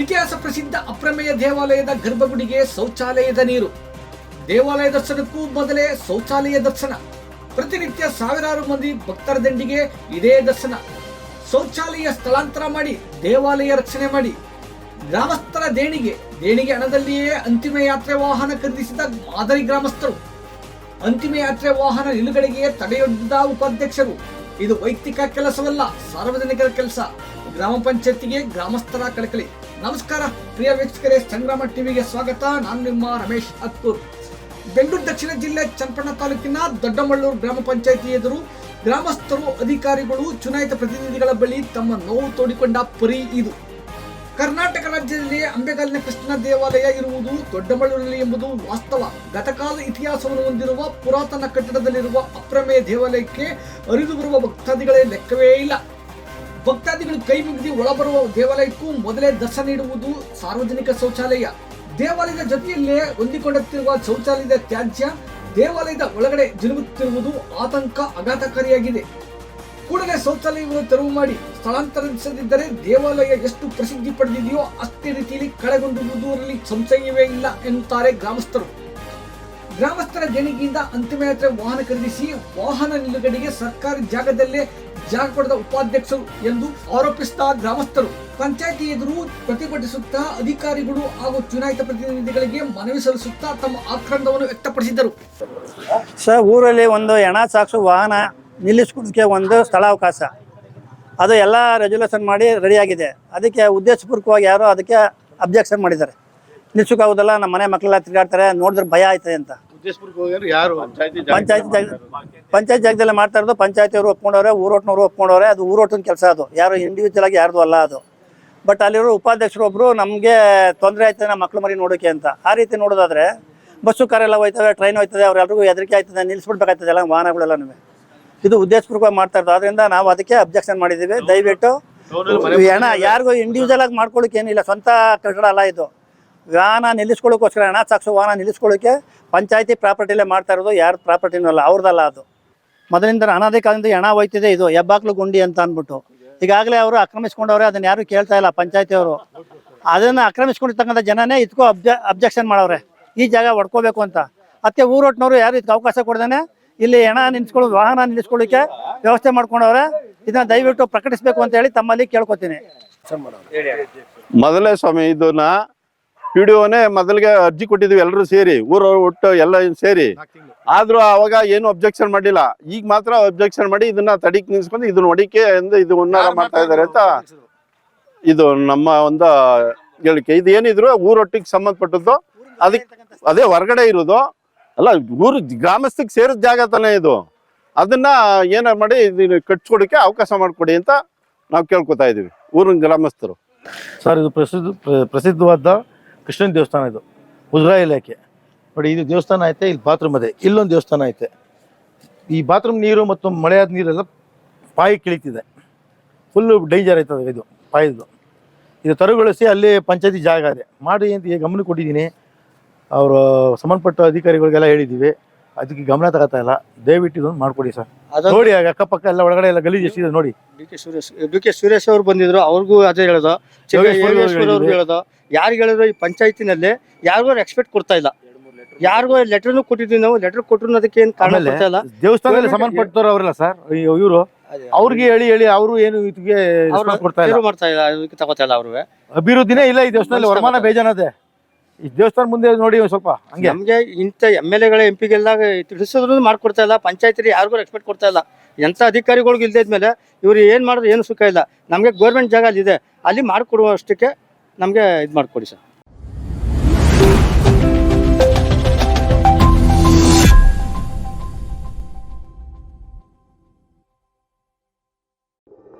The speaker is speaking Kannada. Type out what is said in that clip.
ಇತಿಹಾಸ ಪ್ರಸಿದ್ಧ ಅಪ್ರಮೇಯ ದೇವಾಲಯದ ಗರ್ಭಗುಡಿಗೆ ಶೌಚಾಲಯದ ನೀರು. ದೇವಾಲಯ ದರ್ಶನಕ್ಕೂ ಮೊದಲೇ ಶೌಚಾಲಯ ದರ್ಶನ. ಪ್ರತಿನಿತ್ಯ ಸಾವಿರಾರು ಮಂದಿ ಭಕ್ತರ ದಂಡಿಗೆ ಇದೇ ದರ್ಶನ. ಶೌಚಾಲಯ ಸ್ಥಳಾಂತರ ಮಾಡಿ ದೇವಾಲಯ ರಕ್ಷಣೆ ಮಾಡಿ. ಗ್ರಾಮಸ್ಥರ ದೇಣಿಗೆ ದೇಣಿಗೆ ಹಣದಲ್ಲಿಯೇ ಅಂತಿಮ ಯಾತ್ರೆ ವಾಹನ ಖರೀದಿಸಿದ ಮಾದರಿ ಗ್ರಾಮಸ್ಥರು. ಅಂತಿಮ ಯಾತ್ರೆ ವಾಹನ ನಿಲುಗಡೆಗೆ ತಡೆಯೊಡ್ಡಿದ ಉಪಾಧ್ಯಕ್ಷರು. ಇದು ವೈಯಕ್ತಿಕ ಕೆಲಸವಲ್ಲ, ಸಾರ್ವಜನಿಕರ ಕೆಲಸ. ಗ್ರಾಮ ಪಂಚಾಯತಿಗೆ ಗ್ರಾಮಸ್ಥರ ಕಳಕಳಿ. ನಮಸ್ಕಾರ, ಪ್ರಿಯ ವೀಕ್ಷಕರೇ, ಸಂಗ್ರಾಮ ಟಿವಿಗೆ ಸ್ವಾಗತ. ನಾನು ನಿಮ್ಮ ರಮೇಶ್ ಅತ್ತೂರ್ ಬೆಂಗಳೂರು ದಕ್ಷಿಣ ಜಿಲ್ಲೆ ಚನ್ನಪಣ್ಣ ತಾಲೂಕಿನ ದೊಡ್ಡಮಳ್ಳೂರು ಗ್ರಾಮ ಪಂಚಾಯತಿ ಎದುರು ಗ್ರಾಮಸ್ಥರು, ಅಧಿಕಾರಿಗಳು, ಚುನಾಯಿತ ಪ್ರತಿನಿಧಿಗಳ ಬಳಿ ತಮ್ಮ ನೋವು ತೋಡಿಕೊಂಡ ಪರಿ ಇದು. ಕರ್ನಾಟಕ ರಾಜ್ಯದಲ್ಲಿ ಅಂಬೆಗಾಲಿನ ಕೃಷ್ಣ ದೇವಾಲಯ ಇರುವುದು ದೊಡ್ಡಮಳ್ಳೂರಲ್ಲಿ ಎಂಬುದು ವಾಸ್ತವ. ಗತಕಾಲ ಇತಿಹಾಸವನ್ನು ಹೊಂದಿರುವ ಪುರಾತನ ಕಟ್ಟಡದಲ್ಲಿರುವ ಅಪ್ರಮೇಯ ದೇವಾಲಯಕ್ಕೆ ಅರಿದು ಬರುವ ಭಕ್ತಾದಿಗಳೇ ಲೆಕ್ಕವೇ ಇಲ್ಲ. ಭಕ್ತಾದಿಗಳು ಕೈ ಮುಗಿದು ಒಳಬರುವ ದೇವಾಲಯಕ್ಕೂ ಮೊದಲೇ ದರ್ಶನ ನೀಡುವುದು ಸಾರ್ವಜನಿಕ ಶೌಚಾಲಯ. ದೇವಾಲಯದ ಜೊತೆಯಲ್ಲೇ ಹೊಂದಿಕೊಳ್ಳುತ್ತಿರುವ ಶೌಚಾಲಯದ ತ್ಯಾಜ್ಯ ದೇವಾಲಯದ ಒಳಗಡೆ ಜಿಲುಗುತ್ತಿರುವುದು ಆತಂಕ ಆಘಾತಕಾರಿಯಾಗಿದೆ. ಕೂಡಲೇ ಶೌಚಾಲಯವನ್ನು ತೆರವು ಮಾಡಿ ಸ್ಥಳಾಂತರಿಸದಿದ್ದರೆ ದೇವಾಲಯ ಎಷ್ಟು ಪ್ರಸಿದ್ಧಿ ಪಡೆದಿದೆಯೋ ಅಷ್ಟೇ ರೀತಿಯಲ್ಲಿ ಕಳೆಗೊಂಡಿರುವುದರಲ್ಲಿ ಸಂಶಯವೇ ಇಲ್ಲ ಎನ್ನುತ್ತಾರೆ ಗ್ರಾಮಸ್ಥರು. ಗ್ರಾಮಸ್ಥರ ದೇಣಿಗೆಯಿಂದ ಅಂತಿಮ ಯಾತ್ರೆ ವಾಹನ ಖರೀದಿಸಿ ವಾಹನ ನಿಲುಗಡೆಗೆ ಸರ್ಕಾರಿ ಜಾಗದಲ್ಲೇ ಜಾಗ ಪಡೆದ ಉಪಾಧ್ಯಕ್ಷರು ಎಂದು ಆರೋಪಿಸಿದ ಗ್ರಾಮಸ್ಥರು. ಪಂಚಾಯತಿ ಎದುರು ಪ್ರತಿಭಟಿಸುತ್ತಾ ಅಧಿಕಾರಿಗಳು ಹಾಗೂ ಚುನಾಯಿತ ಪ್ರತಿನಿಧಿಗಳಿಗೆ ಮನವಿ ಸಲ್ಲಿಸುತ್ತಾ ತಮ್ಮ ಆಕ್ರಂದವನ್ನು ವ್ಯಕ್ತಪಡಿಸಿದರು ಸರ್, ಊರಲ್ಲಿ ಒಂದು ಹೆಣ ಸಾಕ್ಷು ವಾಹನ ನಿಲ್ಲಿಸ್ಕೊಳಕ್ಕೆ ಒಂದು ಸ್ಥಳಾವಕಾಶ. ಅದು ಎಲ್ಲ ರೆಜುಲೇಷನ್ ಮಾಡಿ ರೆಡಿಯಾಗಿದೆ ಅದಕ್ಕೆ ಉದ್ದೇಶಪೂರ್ವಕವಾಗಿ ಯಾರೋ ಅದಕ್ಕೆ ಅಬ್ಜೆಕ್ಷನ್ ಮಾಡಿದ್ದಾರೆ. ನಿಲ್ಸೋಕ್ಕಾಗೋದಲ್ಲ ನಮ್ಮ ಮನೆ ಮಕ್ಕಳೆಲ್ಲ ತಿರುಗಾಡ್ತಾರೆ, ನೋಡಿದ್ರೆ ಭಯ ಆಯ್ತದೆ ಅಂತ. ಯಾರು ಪಂಚಾಯತಿ ಜಾಗ ಪಂಚಾಯತ್ ಜಾಗದಲ್ಲೇ ಮಾಡ್ತಾ ಇರೋದು ಪಂಚಾಯತಿ ಅವರು ಒಪ್ಕೊಂಡವ್ರೆ ಊರೋಟ್ನವರು ಒಪ್ಕೊಂಡವ್ರೆ ಅದು ಊರೋಟಿನ ಕೆಲಸ ಅದು. ಯಾರು ಇಂಡಿವಿಜುವಲ್ ಆಗಿ ಯಾರ್ದು ಅಲ್ಲ ಅದು. ಬಟ್ ಅಲ್ಲಿರೋ ಉಪಾಧ್ಯಕ್ಷರು ಒಬ್ರು ನಮಗೆ ತೊಂದರೆ ಆಯ್ತದೆ ನಮ್ಮ ಮಕ್ಳು ಮರಿ ನೋಡೋಕೆ ಅಂತ. ಆ ರೀತಿ ನೋಡೋದಾದ್ರೆ ಬಸ್ಸು ಕಾರೆಲ್ಲ ಹೋಯ್ತವೆ ಟ್ರೈನ್ ಹೋಯ್ತದೆ ಅವ್ರೆಲ್ರಿಗೂ ಹೆದರಿಕೆ ಆಯ್ತದೆ ನಿಲ್ಸ್ಬಿಡ್ಬೇಕಾಯ್ತದೆ ಎಲ್ಲ ವಾಹನಗಳೆಲ್ಲ ಇದು ಉದ್ದೇಶಪೂರ್ವಕವಾಗಿ ಮಾಡ್ತಾ ಇರೋದು. ಆದ್ರಿಂದ ನಾವು ಅದಕ್ಕೆ ಅಬ್ಜೆಕ್ಷನ್ ಮಾಡಿದ್ದೀವಿ. ದಯವಿಟ್ಟು ಹಣ ಯಾರಿಗೂ ಇಂಡಿವಿಜುವಲ್ ಆಗಿ ಮಾಡ್ಕೊಳ್ಳಿಕ್ಕೆ ಏನಿಲ್ಲ. ಸ್ವಂತ ಕಟ್ಟಡ ಅಲ್ಲ ಇದು. ವಾಹನ ನಿಲ್ಲಿಸ್ಕೊಳ್ಳೋಕ್ಕೋಸ್ಕರ ಹಣ ಸಾಕ್ಸೋ ವಾಹನ ನಿಲ್ಲಿಸ್ಕೊಳ್ಳೋಕೆ ಪಂಚಾಯತಿ ಪ್ರಾಪರ್ಟಿಲೇ ಮಾಡ್ತಾ ಇರೋದು, ಯಾರ ಪ್ರಾಪರ್ಟಿನೂ ಅಲ್ಲ, ಅವ್ರದ್ದಲ್ಲ ಅದು. ಮೊದಲಿಂದ ಅನಾದಿ ಕಾಲದಿಂದ ಹಣ ಹೋಯ್ತಿದೆ ಇದು ಹೆಬ್ಬಾಕ್ಲು ಗುಂಡಿ ಅಂತ ಅಂದ್ಬಿಟ್ಟು. ಈಗಾಗಲೇ ಅವರು ಆಕ್ರಮಿಸ್ಕೊಂಡವ್ರೆ, ಅದನ್ನ ಯಾರು ಕೇಳ್ತಾ ಇಲ್ಲ ಪಂಚಾಯತಿ ಅದನ್ನು ಆಕ್ರಮಿಸ್ಕೊಂಡಿರ್ತಕ್ಕಂಥ ಜನನೇ ಇದಕ್ಕೂ ಅಬ್ಜ, ಅಬ್ಜೆಕ್ಷನ್ ಮಾಡವ್ರೆ ಈ ಜಾಗ ಹೊಡ್ಕೋಬೇಕು ಅಂತ. ಮತ್ತೆ ಊರೊಟ್ಟಿನವರು ಯಾರು ಇದಕ್ಕೆ ಅವಕಾಶ ಕೊಡ್ದೇನೆ, ಇಲ್ಲಿ ಹೆಣ ನಿಲ್ಲಿಸ್ಕೊಳ್ಳೋ ವಾಹನ ನಿಲ್ಲಿಸ್ಕೊಳ್ಳಿಕ್ಕೆ ವ್ಯವಸ್ಥೆ ಮಾಡ್ಕೊಂಡವ್ರೆ, ಇದನ್ನ ದಯವಿಟ್ಟು ಪ್ರಕಟಿಸಬೇಕು ಅಂತ ಹೇಳಿ ತಮ್ಮಲ್ಲಿ ಕೇಳ್ಕೊತೀನಿ. ಮೊದಲೇ ಸ್ವಾಮಿ, ಇದನ್ನ ಪಿ ಡಿ ಒನೇ ಮೊದಲಿಗೆ ಅರ್ಜಿ ಕೊಟ್ಟಿದ್ವಿ ಎಲ್ಲರೂ ಸೇರಿ ಊರ ಒಟ್ಟು ಎಲ್ಲ ಸೇರಿ. ಆದ್ರೂ ಅವಾಗ ಏನು ಅಬ್ಜೆಕ್ಷನ್ ಮಾಡಿಲ್ಲ ಈಗ ಮಾತ್ರ ಅಬ್ಜೆಕ್ಷನ್ ಮಾಡಿ ಇದನ್ನ ತಡಿಕ್ ನಿಲ್ಸ್ಕೊಂಡು ಇದನ್ನ ಹೊಡಿಕೆ ಎಂದು ಇದು ಉನ್ನಾರ ಮಾಡ್ತಾ ಇದ್ದಾರೆ ಅಂತ ಇದು ನಮ್ಮ ಒಂದು ಹೇಳಿಕೆ. ಇದು ಏನಿದ್ರು ಊರೊಟ್ಟಿಗೆ ಸಂಬಂಧಪಟ್ಟದ್ದು ಅದಕ್ಕೆ ಅದೇ ಹೊರಗಡೆ ಇರೋದು. ಅಲ್ಲ ಊರು ಗ್ರಾಮಸ್ಥಿಗೆ ಸೇರಿದ ಜಾಗ ತಾನೇ ಇದು. ಅದನ್ನ ಏನಾರು ಮಾಡಿ ಇದನ್ನ ಕಟ್ಸ್ಕೊಡಕ್ಕೆ ಅವಕಾಶ ಮಾಡಿಕೊಡಿ ಅಂತ ನಾವು ಕೇಳ್ಕೊತಾ ಇದೀವಿ ಊರಿನ ಗ್ರಾಮಸ್ಥರು. ಸರ್ ಇದು ಪ್ರಸಿದ್ಧ ಪ್ರಸಿದ್ಧವಾದ ಕೃಷ್ಣನ ದೇವಸ್ಥಾನ ಇದು. ಮುಜರಾ ಇಲಾಖೆ. ನೋಡಿ, ಇದು ದೇವಸ್ಥಾನ ಐತೆ, ಇಲ್ಲಿ ಬಾತ್ರೂಮ್ ಅದೇ. ಇಲ್ಲೊಂದು ದೇವಸ್ಥಾನ ಐತೆ. ಈ ಬಾತ್ರೂಮ್ ನೀರು ಮತ್ತು ಮಳೆಯಾದ ನೀರೆಲ್ಲ ಪಾಯಿ ಕಿಳಿತಿದೆ. ಫುಲ್ಲು ಡೇಂಜರ್ ಆಯ್ತದೆ ಇದು ಪಾಯದ್ದು ಇದು ತರುಗೊಳಿಸಿ ಅಲ್ಲಿ ಪಂಚಾಯತಿ ಜಾಗ ಇದೆ ಮಾಡಿ ಅಂತ ಗಮನ ಕೊಟ್ಟಿದ್ದೀನಿ. ಅವರು ಸಂಬಂಧಪಟ್ಟ ಅಧಿಕಾರಿಗಳಿಗೆಲ್ಲ ಹೇಳಿದ್ದೀವಿ. ಅದಕ್ಕೆ ಗಮನ ತಗೋತಾ ಇಲ್ಲ. ದಯವಿಟ್ಟು ಇದೊಂದು ಮಾಡ್ಕೊಡಿ ಸರ್. ನೋಡಿ ಆಗ ಅಕ್ಕಪಕ್ಕ ಎಲ್ಲ ಒಳಗಡೆ ಎಲ್ಲ ಗಲೀಜು ಎಷ್ಟಿದೆ ನೋಡಿ. D K Suresh D K Suresh ಅವರು ಬಂದಿದ್ರು ಅವ್ರಿಗೂ ಅದೇ ಹೇಳೋದು. ಯೋಗೇಶ್ವರ್ ಅವ್ರು ಯೋಗೇಶ್ವರ್ ಅವ್ರಿಗೆ ಹೇಳೋದು. ಯಾರಿಗೆ ಹೇಳಿದ್ರು ಈ ಪಂಚಾಯತಿನಲ್ಲಿ ಯಾರಿಗೂ ಎಕ್ಸ್ಪೆಕ್ಟ್ ಕೊಡ್ತಾ ಇಲ್ಲ. ಯಾರಿಗೂ ಲೆಟರ್ನು ಕೊಟ್ಟಿದ್ವಿ ನಾವು. ಲೆಟರ್ ಕೊಟ್ಟರು ಅದಕ್ಕೆ ಏನು ಕಾರಣ ಆಮೇಲೆ ಕೊಡ್ತಾ ಇಲ್ಲ. ದೇವಸ್ಥಾನದಲ್ಲಿ ಸಂಬಂಧಪಟ್ಟವ್ರು ಅವರಲ್ಲ ಸರ್ ಇವರು. ಅವ್ರಿಗೆ ಹೇಳಿ ಹೇಳಿ ಅವರು ಏನು ಇದಕ್ಕೆ response ಕೊಡ್ತಾ ಇಲ್ಲ. ಮಾಡ್ತಾ ಇಲ್ಲ ಅದಕ್ಕೆ ತಗೋತಾ ಇಲ್ಲ ಅವ್ರಿಗೆ ಅಭಿವೃದ್ಧಿನೇ ಇಲ್ಲ ಈ ದೇವಸ್ಥಾನದಲ್ಲಿ ವರಮಾನ ಬೇಜಾನದೆ. ಈ ದೇವಸ್ಥಾನ ಮುಂದೆ ನೋಡಿ ಸ್ವಲ್ಪ, ಹಂಗೆ. ನಮ್ಗೆ ಇಂಥ ಎಂ ಎಲ್ ಎಗಳ, ಎಂ ತಿಳಿಸೋದ್ರು ಮಾಡ್ಕೊಡ್ತಾ ಇಲ್ಲ ಪಂಚಾಯತ್ರಿ ಯಾರಿಗೂ ರೆಸ್ಪೆಕ್ಟ್ ಕೊಡ್ತಾ ಇಲ್ಲ. ಎಂಥ ಅಧಿಕಾರಿಗಳಿಗೂ ಇಲ್ದಿದ್ಮೇಲೆ ಇವ್ರು ಏನು ಮಾಡಿದ್ರು ಏನು ಸುಖ ಇಲ್ಲ. ನಮಗೆ ಗೌರ್ಮೆಂಟ್ ಜಾಗ ಅಲ್ಲಿದೆ ಅಲ್ಲಿ ಮಾಡಿಕೊಡುವಷ್ಟಕ್ಕೆ ನಮಗೆ ಇದು ಮಾಡಿಕೊಡಿ ಸರ್.